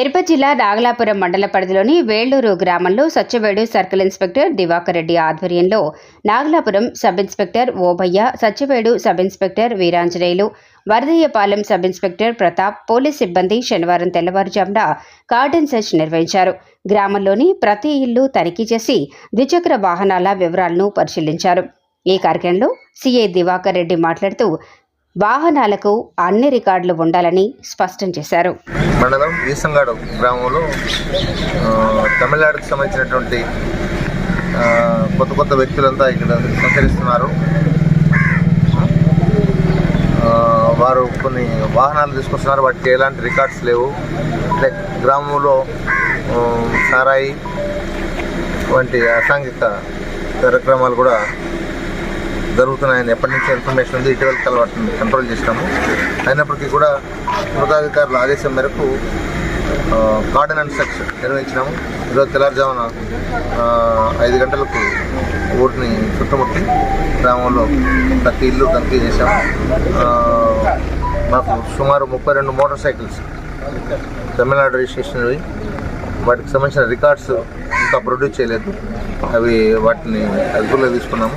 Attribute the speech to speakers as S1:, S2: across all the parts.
S1: తిరుపతి జిల్లా నాగలాపురం మండల పరిధిలోని వేళ్ళూరు గ్రామంలో సత్యవేడు సర్కిల్ ఇన్స్పెక్టర్ దివాకర్ రెడ్డి ఆధ్వర్యంలో Nagalapuram sub inspector Obaiah Satyavedu sub inspector Veeranjaneyulu Varadaiahpalem sub inspector Pratap police సిబ్బంది శనివారం తెల్లవారుజామున కార్డన్ సెర్చ్ నిర్వహించారు. గ్రామంలోని ప్రతి ఇల్లు తనిఖీ చేసి ద్విచక్ర వాహనాల వివరాలను పరిశీలించారు. ఈ కార్యక్రమంలో సిఐ దివాకర్ రెడ్డి మాట్లాడుతూ వాహనాలకు అన్ని రికార్డులు ఉండాలని స్పష్టం చేశారు.
S2: మండలం వీసంగాడు గ్రామంలో తమిళనాడుకు సంబంధించినటువంటి కొత్త కొత్త వ్యక్తులంతా ఇక్కడ సంచరిస్తున్నారు. వారు కొన్ని వాహనాలు తీసుకొస్తున్నారు. వాటికి ఎలాంటి రికార్డ్స్ లేవు. అంటే గ్రామంలో సారాయి వంటి అసాంఘిక కార్యక్రమాలు కూడా జరుగుతున్నాయని ఎప్పటి నుంచి ఇన్ఫర్మేషన్ ఉంది. ఇటీవల కాలం వాటిని కంట్రోల్ చేసినాము. అయినప్పటికీ కూడా ఉన్నతాధికారుల ఆదేశం మేరకు కార్డన్ అండ్ సెక్స్ నిర్వహించినాము. ఈరోజు తెల్లారుజామున ఐదు గంటలకు ఊరిని చుట్టుముట్టి గ్రామంలో ప్రతి ఇల్లు తనిఖీ చేశాము. మాకు సుమారు ముప్పై రెండు మోటార్ సైకిల్స్ తమిళనాడు రిజిస్ట్రేషన్వి వాటికి సంబంధించిన రికార్డ్స్ ఇంకా ప్రొడ్యూస్ చేయలేదు. అవి వాటిని అదుపులో తీసుకున్నాము.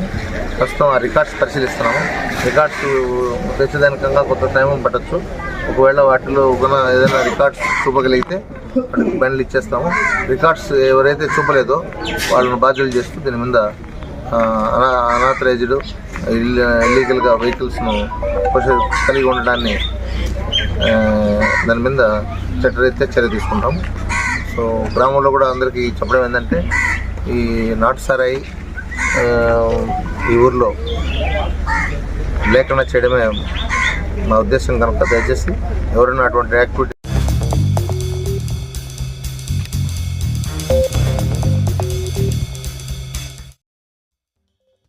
S2: ప్రస్తుతం ఆ రికార్డ్స్ పరిశీలిస్తున్నాము. రికార్డ్స్ తెచ్చేదానికంగా కొంత టైం పట్టచ్చు. ఒకవేళ వాటిలో గుణ ఏదైనా రికార్డ్స్ చూపగలిగితే వాటికి బండ్లు ఇచ్చేస్తాము. రికార్డ్స్ ఎవరైతే చూపలేదో వాళ్ళని బాధ్యులు చేస్తూ దీని మీద అనా అనాథరైజ్డ్ ఇల్లీగల్గా వెహికల్స్ను కలిగి ఉండడాన్ని దాని మీద చట్టరీత్యా చర్య తీసుకుంటాం సో గ్రామంలో కూడా అందరికీ చెప్పడం ఏంటంటే ఈ నాట్ సారాయి ఈ ఊర్లో లేకుండా చేయడమే మా ఉద్దేశం కనుక దయచేసి ఎవరైనా అటువంటి యాక్టివిటీ